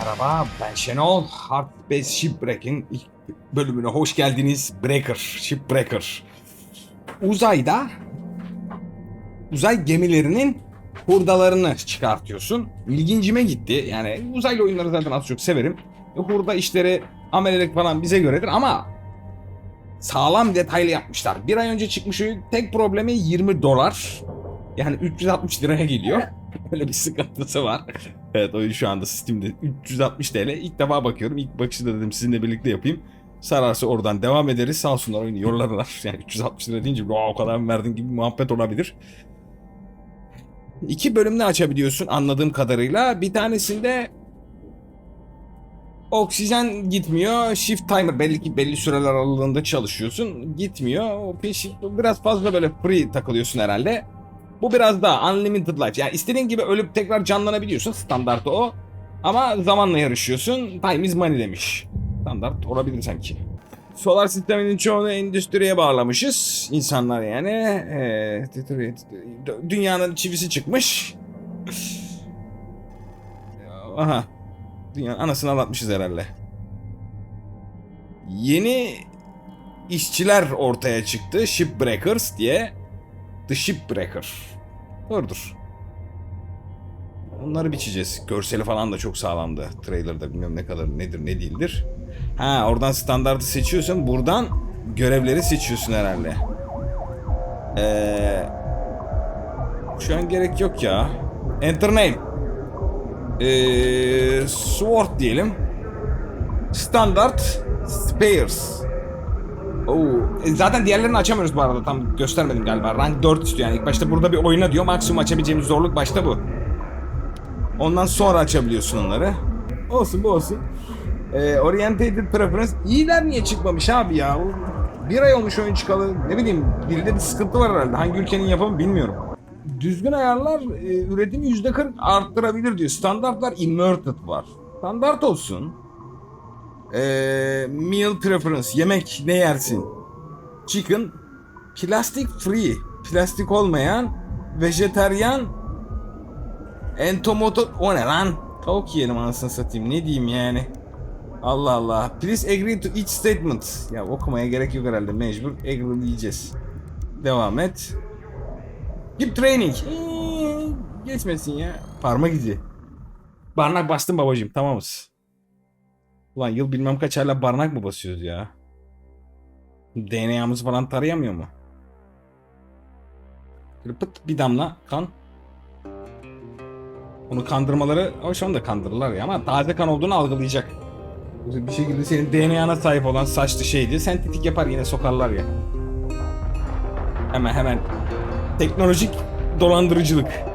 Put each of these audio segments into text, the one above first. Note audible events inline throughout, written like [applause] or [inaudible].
Merhaba ben Şenol. Hard Base Shipwreck'in ilk bölümüne hoş geldiniz. Breaker, Shipbreaker. Uzayda uzay gemilerinin hurdalarını çıkartıyorsun. İlgincime gitti. Yani uzaylı oyunları zaten az çok severim. E, Hurda işleri amelelik falan bize göredir ama sağlam detaylı yapmışlar. Bir ay önce çıkmış oyun tek problemi 20 dolar. Yani 360 liraya geliyor. [laughs] Öyle bir sıkıntısı var. Evet oyun şu anda Steam'de 360 TL. İlk defa bakıyorum. İlk bakışta dedim sizinle birlikte yapayım. Sararsa oradan devam ederiz. Sağ olsunlar oyunu yollarlar. [laughs] Yani 360 lira deyince "Aa, o kadar mı verdin gibi muhabbet olabilir. İki bölümde açabiliyorsun anladığım kadarıyla. Bir tanesinde oksijen gitmiyor. Shift timer belli ki belli süreler aralığında çalışıyorsun. Gitmiyor. O biraz fazla böyle free takılıyorsun herhalde. Bu biraz daha unlimited life. Yani istediğin gibi ölüp tekrar canlanabiliyorsun. Standartı o. Ama zamanla yarışıyorsun. Time is money demiş. Standart olabilir sanki. Solar sisteminin çoğunu endüstriye bağlamışız. İnsanlar yani. Ee, dünyanın çivisi çıkmış. Aha. Dünyanın anasını anlatmışız herhalde. Yeni işçiler ortaya çıktı. Shipbreakers diye. The Shipbreaker. Dur dur. Onları biçeceğiz. Görseli falan da çok sağlamdı. Trailer'da bilmiyorum ne kadar nedir ne değildir. Ha oradan standartı seçiyorsun. Buradan görevleri seçiyorsun herhalde. Ee, şu an gerek yok ya. Enter name. Ee, Sword diyelim. Standart Spares. Oo, e, zaten diğerlerini açamıyoruz bu arada tam göstermedim galiba. Rank 4 istiyor yani ilk başta burada bir oyna diyor. Maksimum açabileceğimiz zorluk başta bu. Ondan sonra açabiliyorsun onları. Olsun bu olsun. Ee, orientated Preference. İyiler niye çıkmamış abi ya? Bir ay olmuş oyun çıkalı. Ne bileyim dilde bir sıkıntı var herhalde. Hangi ülkenin yapımı bilmiyorum. Düzgün ayarlar e, üretimi %40 arttırabilir diyor. Standartlar inverted var. Standart olsun. Ee, meal preference. Yemek ne yersin? Chicken. Plastic free. Plastik olmayan. Vejeteryan. Entomoto. O ne lan? Tavuk yiyelim anasını satayım. Ne diyeyim yani? Allah Allah. Please agree to each statement. Ya okumaya gerek yok herhalde. Mecbur agree diyeceğiz. Devam et. Keep training. Ee, geçmesin ya. Parmak izi. Barnak bastım babacığım. Tamamız. Ulan yıl bilmem kaç hala barnak mı basıyoruz ya? DNA'mızı falan tarayamıyor mu? Pıt bir damla kan. Onu kandırmaları, o şu anda kandırırlar ya ama taze kan olduğunu algılayacak. Bir şekilde senin DNA'na sahip olan saçlı şeydi. Sentetik yapar yine sokarlar ya. Hemen hemen. Teknolojik dolandırıcılık.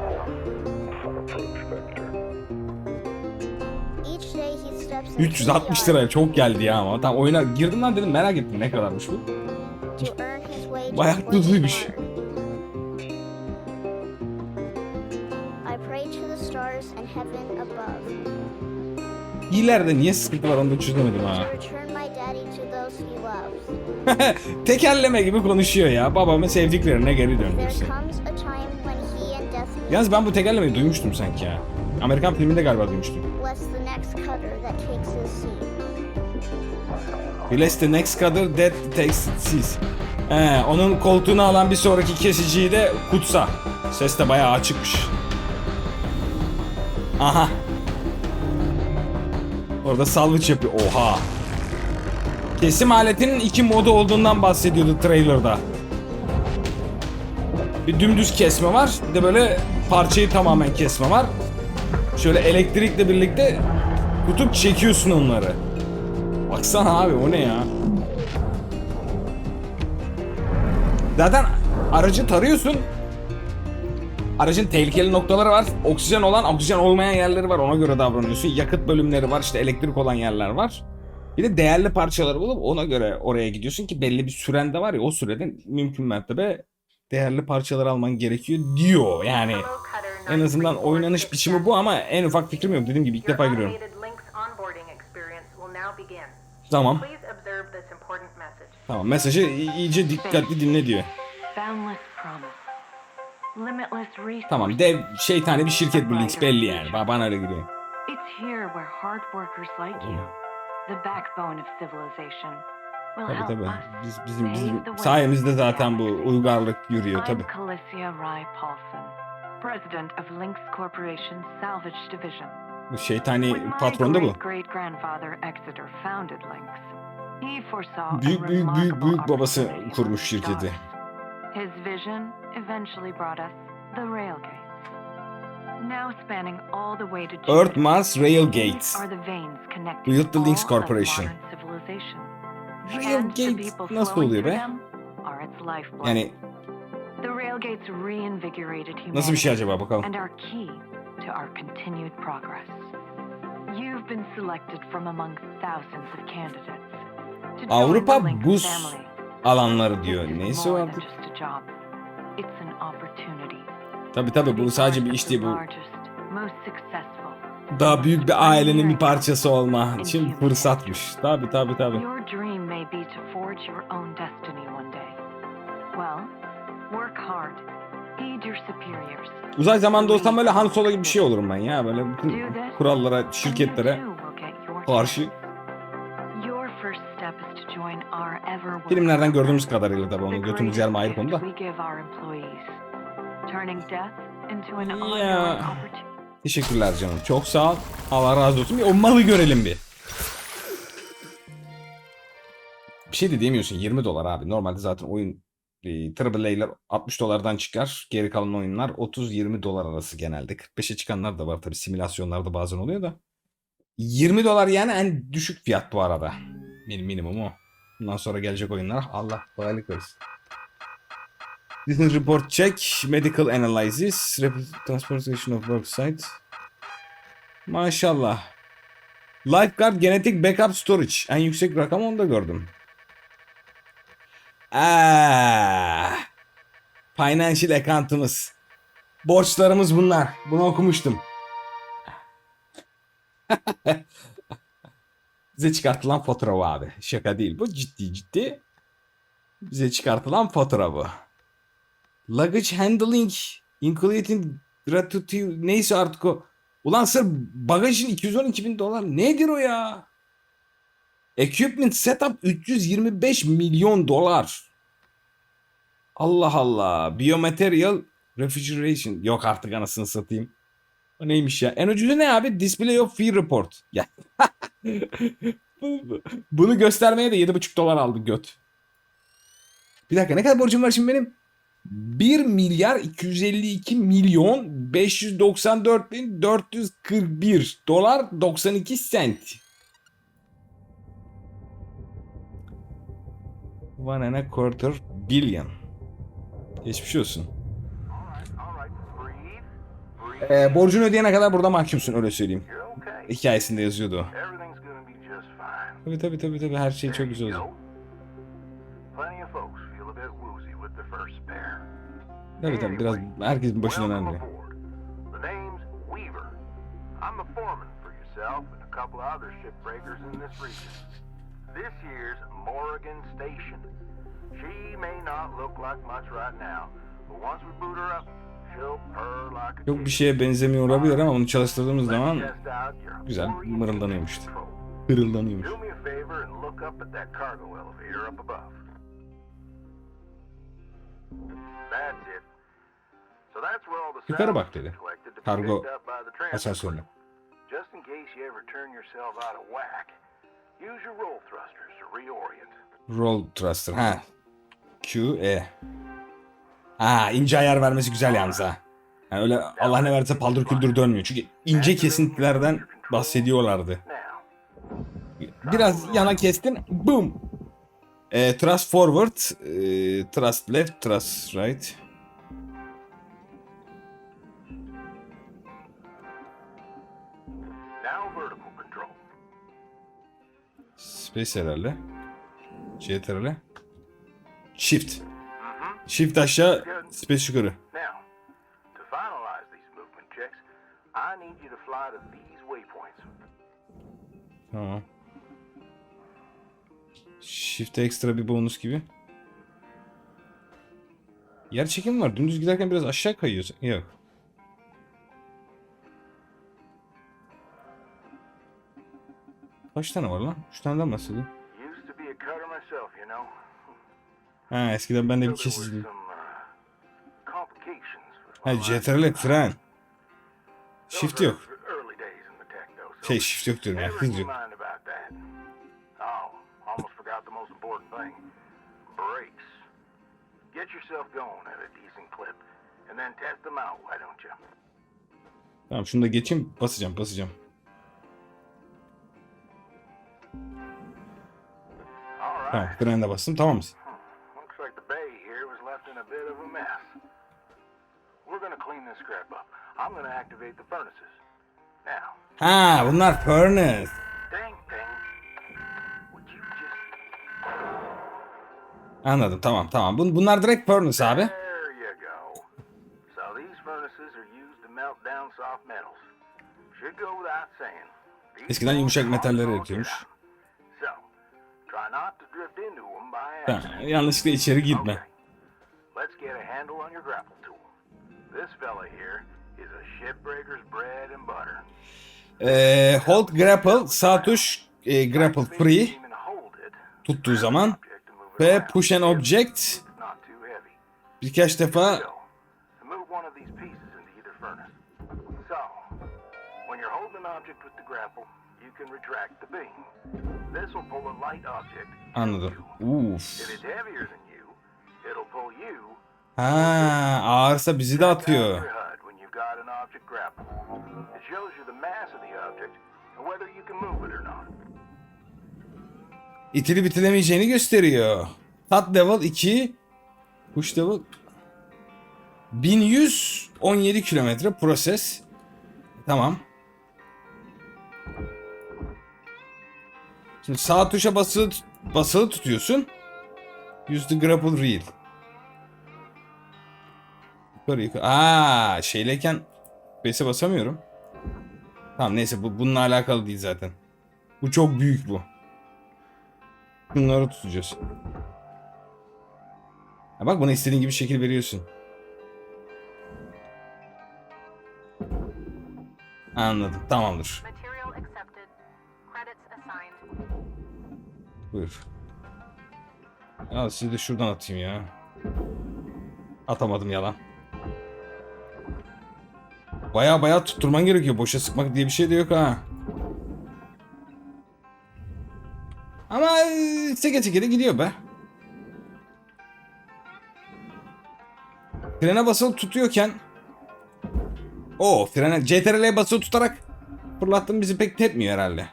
360 the liraya çok geldi ya ama. Tam oyuna girdim lan dedim merak ettim ne kadarmış bu. Bayağı tuzluymuş. İyilerde niye sıkıntı var onu da çözemedim ha. [laughs] Tekerleme gibi konuşuyor ya. Babamı sevdiklerine geri döndürsün. Yalnız ben bu tekerlemeyi duymuştum sanki ya. Amerikan filminde galiba duymuştum. That takes his seat. Bless the next cutter that takes seas. He, onun koltuğunu alan bir sonraki kesiciyi de kutsa. Ses de bayağı açıkmış. Aha. Orada salvage yapıyor. Oha. Kesim aletinin iki modu olduğundan bahsediyordu trailerda. Bir dümdüz kesme var. Bir de böyle parçayı tamamen kesme var. Şöyle elektrikle birlikte tutup çekiyorsun onları. Baksana abi o ne ya? Zaten aracı tarıyorsun. Aracın tehlikeli noktaları var. Oksijen olan, oksijen olmayan yerleri var. Ona göre davranıyorsun. Yakıt bölümleri var. işte elektrik olan yerler var. Bir de değerli parçaları bulup ona göre oraya gidiyorsun ki belli bir süren de var ya o sürede mümkün mertebe değerli parçalar alman gerekiyor diyor. Yani en azından oynanış biçimi bu ama en ufak fikrim yok. Dediğim gibi ilk defa giriyorum. Tamam. Tamam mesajı iyice dikkatli dinle diyor. Tamam dev şeytani bir şirket bu Lynx belli yani. Ba- Bana öyle geliyor. It's here where hard workers like you, the backbone of civilization, will Tabii tabii. Biz, bizim, bizim sayemizde zaten bu uygarlık yürüyor tabii. President of Lynx Corporation's Salvage Division. Bu şeytani patron da bu. Büyük büyük büyük büyük babası kurmuş şirketi. His vision eventually brought us the railgates. Now spanning all the way to Earth Mars Rail Gates. the Built of Corporation. Rail Gates nasıl oluyor be? Yani nasıl bir şey acaba bakalım. To our continued progress. You've been selected from among thousands of candidates. Avrupa buz alanları diyor. Neyse o artık. just a job. It's an opportunity. Tabii tabii to be bu sadece bir iş değil bu. Daha büyük bir ailenin bir parçası olma için fırsatmış. Destiny one day. Well, work hard. Uzay zamanda olsam böyle Han Solo gibi bir şey olurum ben ya. Böyle bütün kurallara, şirketlere karşı. Filmlerden gördüğümüz kadarıyla tabii onu götümüz yerme ayrı konuda. Opportunity. Teşekkürler canım. Çok sağ ol. Allah razı olsun. Bir o malı görelim bir. Bir şey de diyemiyorsun. 20 dolar abi. Normalde zaten oyun e, AAA'ler 60 dolardan çıkar. Geri kalan oyunlar 30-20 dolar arası genelde. 45'e çıkanlar da var tabii. Simülasyonlarda bazen oluyor da. 20 dolar yani en düşük fiyat bu arada. Benim minimum o. Bundan sonra gelecek oyunlar Allah kolaylık versin. Business report check, medical analysis, transportation of work site. Maşallah. Lifeguard genetik backup storage. En yüksek rakam onu da gördüm. Ah. Financial account'ımız. Borçlarımız bunlar. Bunu okumuştum. [laughs] Bize çıkartılan fotoğrafı abi. Şaka değil. Bu ciddi ciddi. Bize çıkartılan fotoğrafı. Luggage handling including gratuity neyse artık o. Ulan sırf bagajın 212 bin dolar nedir o ya? Equipment setup 325 milyon dolar. Allah Allah. Biomaterial refrigeration. Yok artık anasını satayım. O neymiş ya? En ucuzu ne abi? Display of fee report. Ya. [laughs] Bunu göstermeye de 7,5 dolar aldı göt. Bir dakika ne kadar borcum var şimdi benim? 1 milyar 252 milyon 594 bin 441 dolar 92 sent. One and a quarter billion. Geçmiş olsun. Ee, borcunu ödeyene kadar burada mahkumsun öyle söyleyeyim. Hikayesinde yazıyordu o. Tabii tabii tabii tabii her şey çok güzel olacak. Tabii tabii biraz herkesin başı Welcome önemli. aboard. The name's Weaver. I'm the foreman for yourself and a couple other shipbreakers in this region. This year's Morrigan Station. She may not look like much right now, but once we boot her up, she'll purr like a Çok bir şeye benzemiyor olabilir ama bunu çalıştırdığımız zaman güzel mırıldanıyormuş işte. hırıldanıyormuş. Do me a favor and look up at that cargo elevator up above. That's it. So that's where all the Yukarı bak dedi. Kargo asansörle. Just in case you ever turn yourself out of whack, use your roll thrusters to reorient. Roll thruster ha. Q E. Ha ince ayar vermesi güzel yalnız ha. Yani öyle Allah ne verirse paldır küldür dönmüyor. Çünkü ince kesintilerden bahsediyorlardı. Biraz yana kestin. Boom. E, thrust forward. E, thrust left. Thrust right. now vertical control. Space herhalde. Shift. Shift aşağı. Space yukarı. Tamam. Shift ekstra bir bonus gibi. Yer çekim var. Dümdüz giderken biraz aşağı kayıyorsun. Yok. Kaç tane var lan? 3 taneden bahsediyor. Used to be a cutter myself, you know. Ha eskiden ben de bir kesiciydim. some uh, Ha. CTRL. Those Shift yok. Şey shift yok diyorum ya hız yok. Oh? Tamam şunu da geçeyim basacağım basacağım. Tamam frene de bastım tamam mısın? Ha bunlar furnace. Anladım tamam tamam. Bun, bunlar direkt furnace abi. There you go. So these furnaces are used to melt down soft metals. Should go without saying. These Eskiden yumuşak metaller by Tamam, yanlışlıkla içeri gitme. This fella here is a shipbreaker's bread and butter. Ee, hold grapple sağ tuş e, grapple free tuttuğu zaman ve push an object birkaç defa anladım. Uf. Ha ağırsa bizi de atıyor. İtili bitilemeyeceğini gösteriyor. Tat level 2 push level 1117 kilometre proses. Tamam. Şimdi sağ tuşa basılı, basılı tutuyorsun. Use the grapple reel. Yukarı yukarı. Aa, şeyleyken space'e basamıyorum. Tamam neyse bu bununla alakalı değil zaten. Bu çok büyük bu. Bunları tutacağız. Ha bak buna istediğin gibi şekil veriyorsun. Anladım. Tamamdır. Buyur. Ya sizi de şuradan atayım ya. Atamadım yalan. Baya baya tutturman gerekiyor. Boşa sıkmak diye bir şey de yok ha. Ama e, seke seke de gidiyor be. Frene basılı tutuyorken o frene CTRL'ye basılı tutarak fırlattın bizi pek tepmiyor herhalde.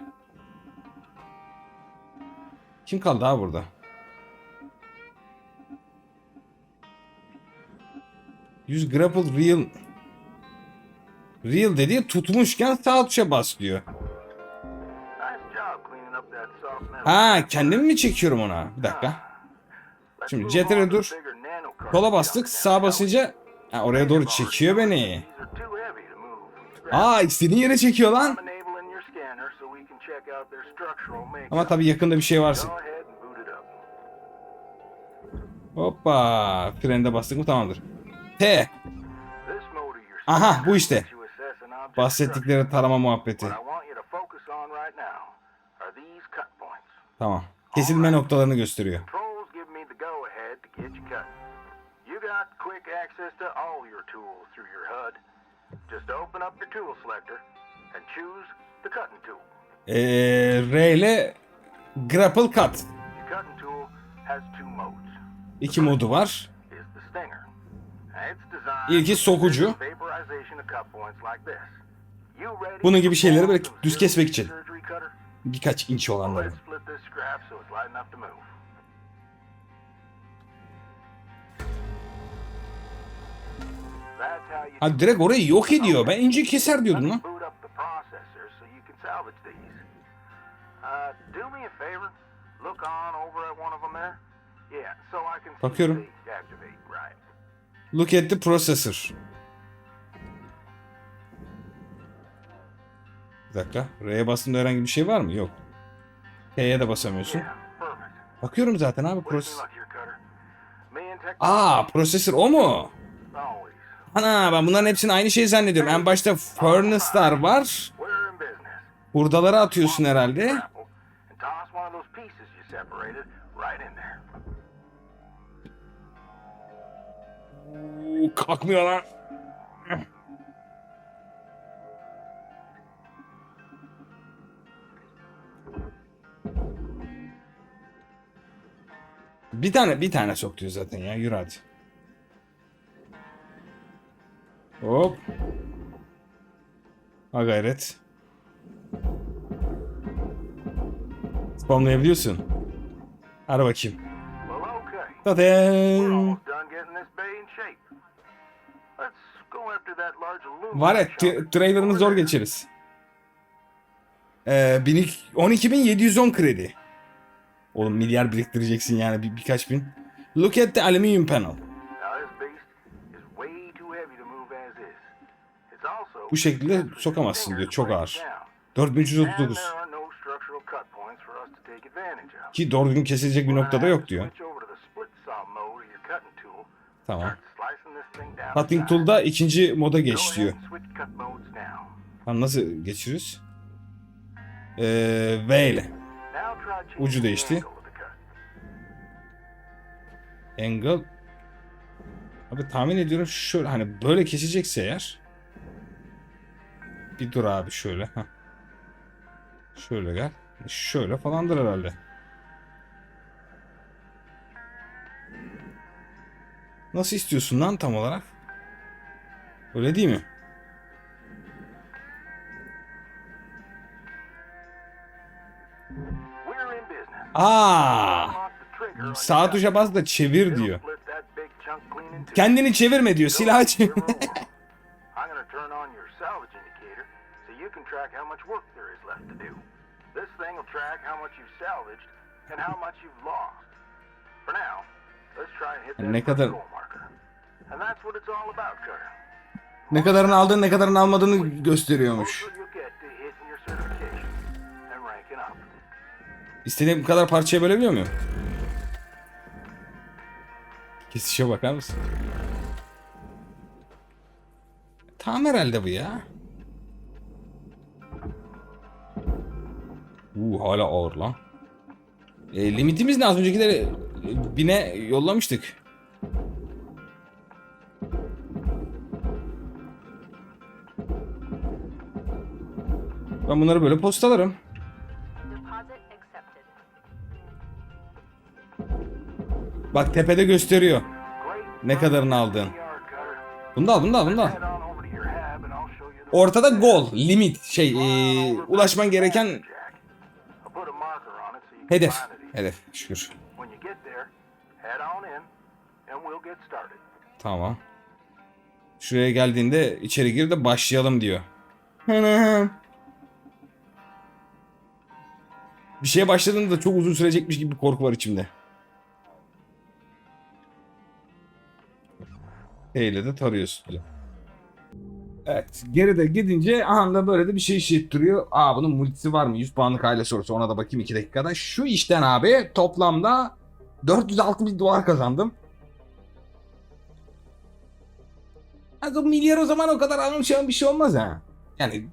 Kim kaldı ha burada? Yüz grapple real Real dediği tutmuşken sağ tuşa bas diyor. Ha kendim mi çekiyorum ona? Bir dakika. Şimdi to dur. cartridge bastık sağ basınca ha, oraya doğru çekiyor beni. Aa istediğin yere çekiyor lan. Ama tabii yakında bir şey varsa. Hoppa. Frende bastık mı tamamdır. T. Aha, bu işte. lets you assess an object's Bahsettikleri tarama muhabbeti. Tamam. Kesilme noktalarını gösteriyor. Controls give me the go-ahead to get you cut. You got quick access to all your tools through your HUD. Just open up your tool selector and choose the cutting tool. Ee, R ile grapple cut. İki modu var. İlki sokucu. Bunun gibi şeyleri böyle düz kesmek için. Birkaç inç olanları. Ha direkt orayı yok ediyor. Ben ince keser diyordum lan. boot up the processor so Bir dakika. R'ye bastığında herhangi bir şey var mı? Yok. K'ye de basamıyorsun. Bakıyorum zaten abi proses. Aa processor o mu? Ana ben bunların hepsini aynı şey zannediyorum. En başta furnace'lar var. Hurdaları atıyorsun herhalde. Oo, kalkmıyor lan. Bir tane bir tane sok diyor zaten ya yürü hadi. Hop. Ha gayret. Spamlayabiliyorsun. Hadi bakayım. Zaten. Var ya trailer'ını zor geçeriz. Ee, 12.710 kredi. Oğlum milyar biriktireceksin yani bir, birkaç bin. Look at the aluminium panel. Bu şekilde sokamazsın diyor, çok ağır. 4339. And there are no structural cut points for us to take advantage of. Ki doğru düzgün kesilecek bir noktada yok diyor. Tamam. Cutting Tool'da ikinci moda geç diyor. Tamam nasıl geçiriyoruz? Ee, V ile. Ucu değişti. Angle. Abi tahmin ediyorum şöyle hani böyle kesecekse eğer. Bir dur abi şöyle. Heh. Şöyle gel. Şöyle falandır herhalde. Nasıl istiyorsun lan tam olarak? Öyle değil mi? Aa! Sağ tuşa bas da çevir diyor. Kendini çevirme diyor. Silahı çevir. [laughs] I'm gonna turn on your salvage indicator so you can track how much work there is left to do. This thing will track how much you've salvaged and how much you've lost. For now, let's try and hit that Ne kadar- goal marker. And that's what it's all about, Cutter. ne kadarını aldığını ne kadarını almadığını gösteriyormuş. İstediğim kadar parçaya bölebiliyor muyum? Kesişe bakar mısın? Tamam herhalde bu ya. Uuu hala ağır lan. E, limitimiz ne az öncekileri e, bine yollamıştık. Ben bunları böyle postalarım. Bak tepede gösteriyor. Ne kadarını aldın? Bunu da al, bunu da al, bunu da al. Ortada gol, limit, şey, eee, ulaşman gereken hedef. Hedef, şükür. Tamam. Şuraya geldiğinde içeri gir de başlayalım diyor. Bir şeye başladığında çok uzun sürecekmiş gibi bir korku var içimde. Eyle de tarıyorsun. böyle. Evet. Geride gidince anda böyle de bir şey işlettiriyor. Aa bunun multisi var mı? 100 puanlık aile sorusu. Ona da bakayım 2 dakikada. Şu işten abi toplamda 406 bin dolar kazandım. Aga milyar o zaman o kadar almışan bir şey olmaz ha. Yani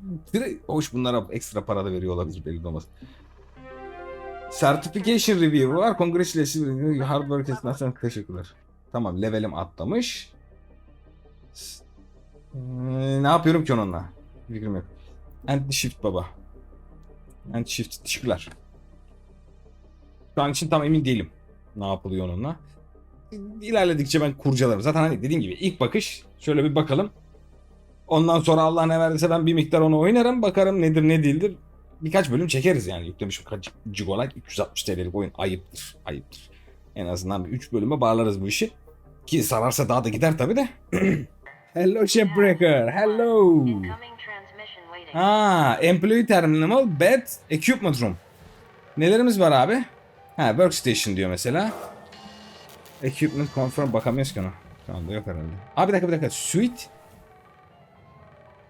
hoş bunlara ekstra para da veriyor olabilir belli olmaz. Certification review var. Congratulations. Hard work esnasında teşekkürler. Tamam levelim atlamış. Ne yapıyorum ki onunla? Fikrim yok. Anti shift baba. Anti shift teşekkürler. Şu an için tam emin değilim. Ne yapılıyor onunla. İlerledikçe ben kurcalarım. Zaten hani dediğim gibi ilk bakış şöyle bir bakalım. Ondan sonra Allah ne verdiyse ben bir miktar onu oynarım. Bakarım nedir ne değildir. Birkaç bölüm çekeriz yani. Yüklemişim kaç Gigolite 360 TL'lik oyun. Ayıptır. Ayıptır. En azından bir 3 bölüme bağlarız bu işi. Ki sararsa daha da gider tabi de. [clears throat] Hello Shipbreaker. Hello. Ha, Employee Terminal Bed Equipment Room. Nelerimiz var abi? Ha, Workstation diyor mesela. Equipment Confirm bakamıyoruz ki ona. Şu anda yok herhalde. Abi bir dakika bir dakika. Suite.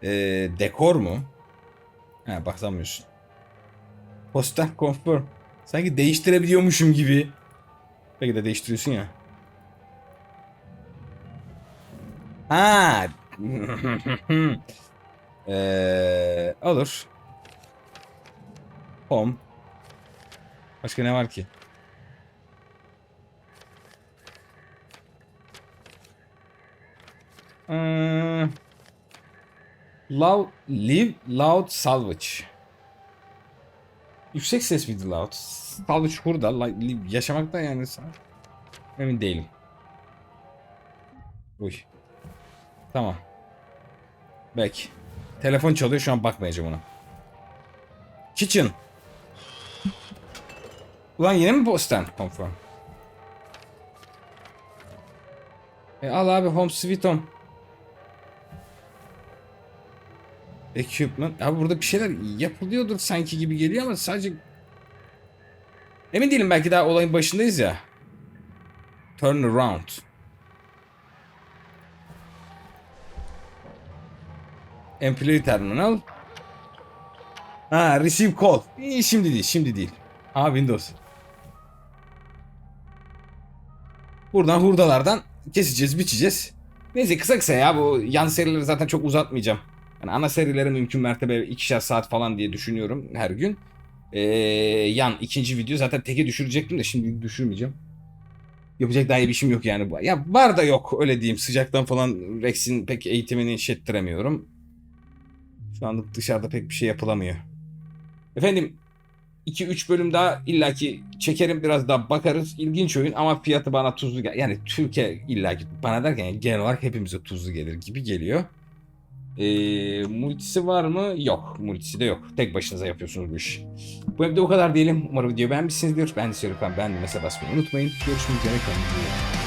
Ee, dekor mu? Ha bakamıyorsun. Poster Confirm. Sanki değiştirebiliyormuşum gibi. Belki de değiştiriyorsun ya. Ha. [laughs] ee, olur. Pom. Başka ne var ki? Ee, loud, live loud salvage. Yüksek ses miydi loud? Salvage hurda. Yaşamaktan yani emin değilim. Uy. Tamam. Belki. Telefon çalıyor şu an bakmayacağım ona. Kitchen. Ulan yine mi Boston? Confirm. E al abi Home Sweet Home. Equipment. Abi burada bir şeyler yapılıyordur sanki gibi geliyor ama sadece... Emin değilim belki daha olayın başındayız ya. Turn around. Employee terminal. Ha receive call. İyi, şimdi değil şimdi değil. Ha Windows. Buradan hurdalardan keseceğiz biçeceğiz. Neyse kısa kısa ya bu yan serileri zaten çok uzatmayacağım. Yani ana serileri mümkün mertebe ikişer saat falan diye düşünüyorum her gün. Ee, yan ikinci video zaten teke düşürecektim de şimdi düşürmeyeceğim. Yapacak daha iyi bir işim yok yani. Ya var da yok öyle diyeyim. Sıcaktan falan Rex'in pek eğitimini şettiremiyorum. Şu anda dışarıda pek bir şey yapılamıyor. Efendim 2-3 bölüm daha illaki çekerim biraz daha bakarız. İlginç oyun ama fiyatı bana tuzlu gel. Yani Türkiye illaki bana derken yani genel olarak hepimize tuzlu gelir gibi geliyor. Ee, multisi var mı? Yok. Multisi de yok. Tek başınıza yapıyorsunuz bu işi. Bu evde o kadar diyelim. Umarım videoyu beğenmişsinizdir. Ben de ben beğendim mesela basmayı unutmayın. Görüşmek üzere. Kendinize iyi bakın.